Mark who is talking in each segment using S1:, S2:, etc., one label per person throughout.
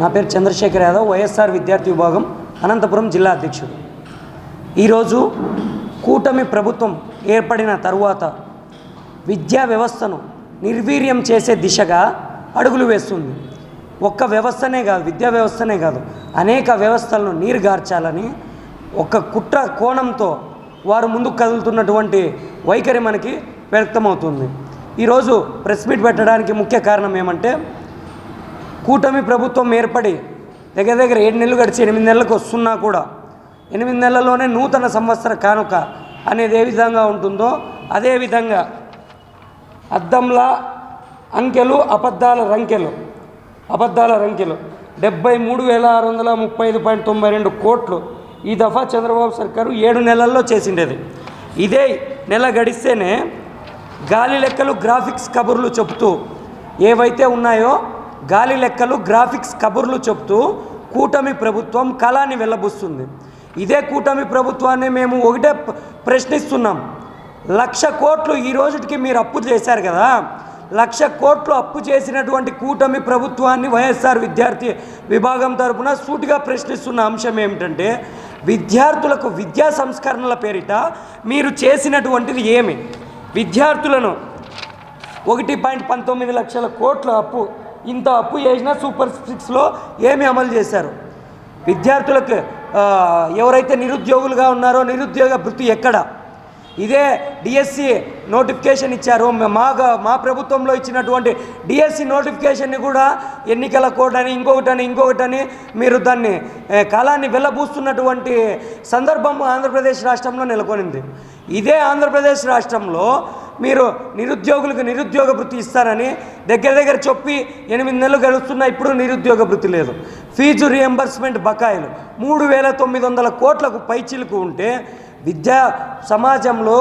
S1: నా పేరు చంద్రశేఖర్ యాదవ్ వైఎస్ఆర్ విద్యార్థి విభాగం అనంతపురం జిల్లా అధ్యక్షుడు. ఈరోజు కూటమి ప్రభుత్వం ఏర్పడిన తరువాత విద్యా వ్యవస్థను నిర్వీర్యం చేసే దిశగా అడుగులు వేస్తుంది. ఒక్క వ్యవస్థనే కాదు విద్యా వ్యవస్థనే కాదు అనేక వ్యవస్థలను నీరుగార్చాలని ఒక కుట్ర కోణంతో వారు ముందుకు కదులుతున్నటువంటి వైఖరి మనకి వ్యక్తమవుతుంది. ఈరోజు ప్రెస్ మీట్ పెట్టడానికి ముఖ్య కారణం ఏమంటే కూటమి ప్రభుత్వం ఏర్పడి దగ్గర దగ్గర ఏడు నెలలు గడిచి ఎనిమిది నెలలకు వస్తున్నా కూడా ఎనిమిది నెలల్లోనే నూతన సంవత్సర కానుక అనేది ఏ విధంగా ఉంటుందో అదే విధంగా అద్దంలా అంకెలు అబద్ధాల రంకెలు అబద్ధాల రంకెలు. డెబ్బై మూడు వేల ఆరు వందల ముప్పై ఐదు పాయింట్ తొంభై రెండు కోట్లు ఈ దఫా చంద్రబాబు సర్కారు ఏడు నెలల్లో చేసిండేది. ఇదే నెల గడిస్తేనే గాలి లెక్కలు గ్రాఫిక్స్ కబుర్లు చెబుతూ ఏవైతే ఉన్నాయో గాలి లెక్కలు గ్రాఫిక్స్ కబుర్లు చెప్తూ కూటమి ప్రభుత్వం కళాన్ని వెళ్ళబుస్తుంది ఇదే కూటమి ప్రభుత్వాన్ని మేము ఒకటే ప్రశ్నిస్తున్నాం. లక్ష కోట్లు ఈ రోజుకి మీరు అప్పు చేశారు కదా? లక్ష కోట్లు అప్పు చేసినటువంటి కూటమి ప్రభుత్వాన్ని వైఎస్ఆర్ విద్యార్థి విభాగం తరపున సూటిగా ప్రశ్నిస్తున్న అంశం ఏమిటంటే విద్యార్థులకు విద్యా సంస్కరణల పేరిట మీరు చేసినటువంటిది ఏమి? విద్యార్థులను ఒకటి పాయింట్ పంతొమ్మిది లక్షల కోట్ల అప్పు ఇంత అప్పు చేసినా సూపర్ సిక్స్లో ఏమి అమలు చేశారు? విద్యార్థులకు ఎవరైతే నిరుద్యోగులుగా ఉన్నారో నిరుద్యోగ వృత్తి ఎక్కడ? ఇదే డిఎస్సి నోటిఫికేషన్ ఇచ్చారు. మా మా ప్రభుత్వంలో ఇచ్చినటువంటి డిఎస్సి నోటిఫికేషన్ని కూడా ఎన్నికల కోడ్ అని ఇంకొకటని ఇంకొకటని మీరు దాన్ని కాలాన్ని వెళ్ళబూస్తున్నటువంటి సందర్భం ఆంధ్రప్రదేశ్ రాష్ట్రంలో నెలకొనింది. ఇదే ఆంధ్రప్రదేశ్ రాష్ట్రంలో మీరు నిరుద్యోగులకు నిరుద్యోగ వృత్తి ఇస్తారని దగ్గర దగ్గర చెప్పి ఎనిమిది నెలలు గడుస్తున్నా ఇప్పుడు నిరుద్యోగ వృత్తి లేదు. ఫీజు రియంబర్స్మెంట్ బకాయిలు మూడు వేల తొమ్మిది వందల కోట్లకు పైచిలుకు ఉంటే విద్యా సమాజంలో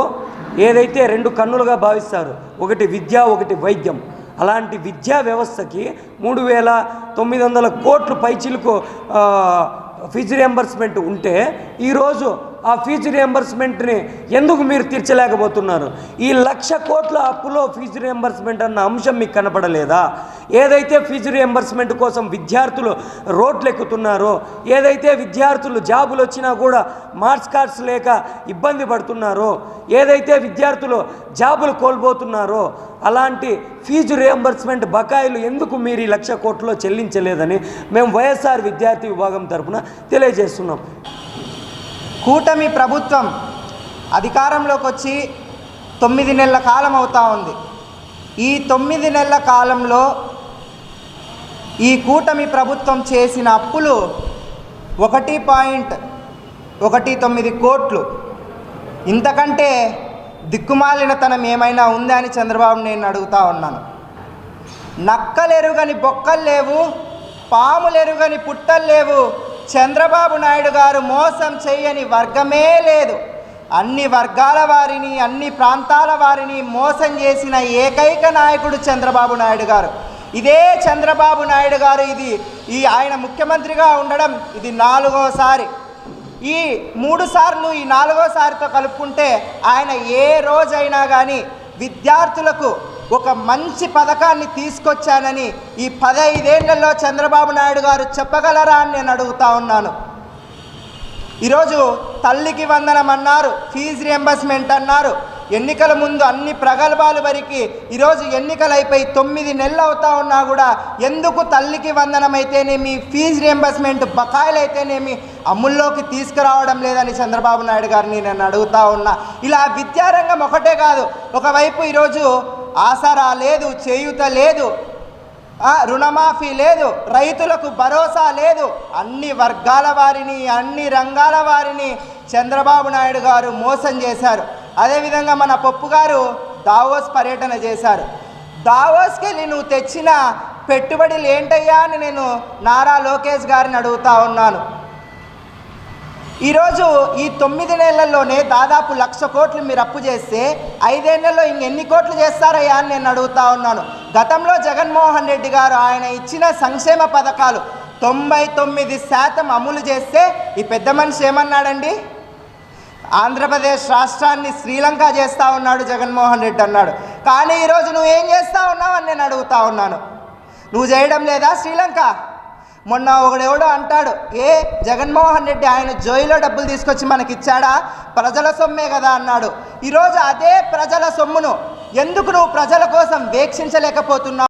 S1: ఏదైతే రెండు కన్నులుగా భావిస్తారు ఒకటి విద్య ఒకటి వైద్యం. అలాంటి విద్యా వ్యవస్థకి మూడు వేల తొమ్మిది వందల కోట్లు పైచిలుకు ఫీజు రియంబర్స్మెంట్ ఉంటే ఈరోజు ఆ ఫీజు రియంబర్స్మెంట్ని ఎందుకు మీరు తీర్చలేకపోతున్నారు? ఈ లక్ష కోట్ల అప్పులో ఫీజు రియంబర్స్మెంట్ అన్న అంశం మీకు కనపడలేదా? ఏదైతే ఫీజు రియంబర్స్మెంట్ కోసం విద్యార్థులు రోడ్లు ఎక్కుతున్నారో ఏదైతే విద్యార్థులు జాబులు వచ్చినా కూడా మార్క్స్ కార్డ్స్ లేక ఇబ్బంది పడుతున్నారో ఏదైతే విద్యార్థులు జాబులు కోల్పోతున్నారో అలాంటి ఫీజు రియంబర్స్మెంట్ బకాయిలు ఎందుకు మీరు ఈ లక్ష కోట్లలో చెల్లించలేదని మేము వైఎస్ఆర్ విద్యార్థి విభాగం తరఫున తెలియజేస్తున్నాం.
S2: కూటమి ప్రభుత్వం అధికారంలోకి వచ్చి తొమ్మిది నెలల కాలం అవుతా ఉంది. ఈ తొమ్మిది నెలల కాలంలో ఈ కూటమి ప్రభుత్వం చేసిన అప్పులు ఒకటి పాయింట్ ఒకటి తొమ్మిది కోట్లు. ఇంతకంటే దిక్కుమాలినతనం ఏమైనా ఉందా అని చంద్రబాబు నేను అడుగుతా ఉన్నాను. నక్కలెరుగని బొక్కలు లేవు పాములెరుగని పుట్టలు లేవు చంద్రబాబు నాయుడు గారు మోసం చేయని వర్గమే లేదు. అన్ని వర్గాల వారిని అన్ని ప్రాంతాల వారిని మోసం చేసిన ఏకైక నాయకుడు చంద్రబాబు నాయుడు గారు. ఇదే చంద్రబాబు నాయుడు గారు ఇది. ఈ ఆయన ముఖ్యమంత్రిగా ఉండడం ఇది నాలుగోసారి. ఈ మూడు సార్లు ఈ నాలుగోసారితో కలుపుకుంటే ఆయన ఏ రోజైనా కానీ విద్యార్థులకు ఒక మంచి పథకాన్ని తీసుకొచ్చానని ఈ పదైదేళ్ళలో చంద్రబాబు నాయుడు గారు చెప్పగలరా అని నేను అడుగుతా ఉన్నాను. ఈరోజు తల్లికి వందనం అన్నారు ఫీజు రియంబర్స్మెంట్ అన్నారు. ఎన్నికల ముందు అన్ని ప్రగల్భాలు వరికి ఈరోజు ఎన్నికలు అయిపోయి తొమ్మిది నెలలు అవుతా ఉన్నా కూడా ఎందుకు తల్లికి వందనం అయితేనేమి ఫీజు రియంబర్స్మెంట్ బకాయిలు అయితేనేమి అమల్లోకి తీసుకురావడం లేదని చంద్రబాబు నాయుడు గారిని నేను అడుగుతా ఉన్నా. ఇలా విద్యారంగం ఒకటే కాదు ఒకవైపు ఈరోజు ఆసరా లేదు చేయూత లేదు రుణమాఫీ లేదు రైతులకు భరోసా లేదు. అన్ని వర్గాల వారిని అన్ని రంగాల వారిని చంద్రబాబు నాయుడు గారు మోసం చేశారు. అదేవిధంగా మన పప్పు గారు దావోస్ పర్యటన చేశారు. దావోస్కి వెళ్ళి నువ్వు తెచ్చిన పెట్టుబడులు ఏంటయ్యా అని నేను నారా లోకేష్ గారిని అడుగుతా ఉన్నాను. ఈరోజు ఈ తొమ్మిది నెలల్లోనే దాదాపు లక్ష కోట్లు మీరు అప్పు చేస్తే ఐదేళ్ళలో ఇంకెన్ని కోట్లు చేస్తారయ్యా అని నేను అడుగుతా ఉన్నాను. గతంలో జగన్మోహన్ రెడ్డి గారు ఆయన ఇచ్చిన సంక్షేమ పథకాలు తొంభై తొమ్మిది శాతం అమలు చేస్తే ఈ పెద్ద మనిషి ఏమన్నాడండి? ఆంధ్రప్రదేశ్ రాష్ట్రాన్ని శ్రీలంక చేస్తా ఉన్నాడు జగన్మోహన్ రెడ్డి అన్నాడు. కానీ ఈరోజు నువ్వేం చేస్తా ఉన్నావు అని నేను అడుగుతా ఉన్నాను. నువ్వు చేయడం లేదా శ్రీలంక? మొన్న ఒకడెవడో అంటాడు ఏ జగన్మోహన్ రెడ్డి ఆయన జోయిలో డబ్బులు తీసుకొచ్చి మనకి ఇచ్చాడా ప్రజల సొమ్మే కదా అన్నాడు. ఈరోజు అదే ప్రజల సొమ్మును ఎందుకు నువ్వు ప్రజల కోసం వీక్షించలేకపోతున్నావు?